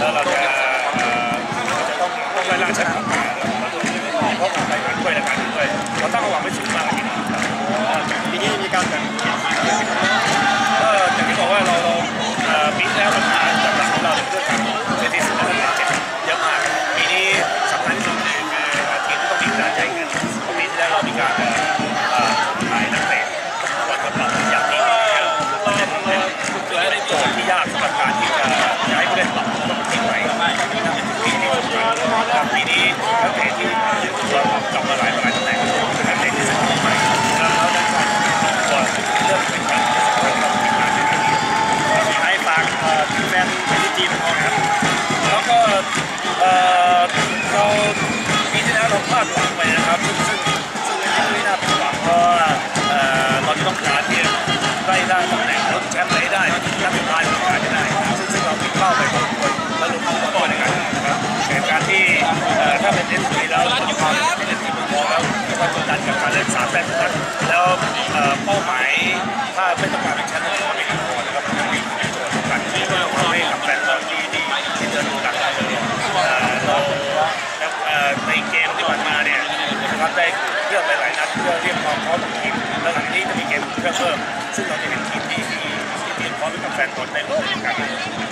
đó là cái là là chắc là quay là cái จีของเราหนครับแล้วก็เราปีที่แล้วเราพลาดหวังไปนะครับ ซึ่งซึ่งซึ่งอันนี้ไม่น่าผิดหวังเพราะว่าเอ่อเราจะต้องการที่จะได้ได้ตำแหน่งลุ้นแชมป์ไหนได้นัดสุดท้ายของการได้ ซึ่งซึ่งเราผิดเป้าไปพอสมควรและรวมถึงก่อนในการนะครับในการที่ถ้าเป็นเอสซีแล้วความเป็นเอสซีมองแล้วความกดดันกับการเล่นสามแต้มนัดแล้วเอ่อเป้าหมายถ้าไม่ต้องการ ได้เลืองหลายๆนัดเพื่อเรียกความพร้อมของทีมแล้วหลังนี้จะมีเกมเพื่อเพิ่มซึ่งเราจะเห็นทีมที่ที่ที่เตรียมพร้อมกับแฟนบอลในโลกเหมือนกัน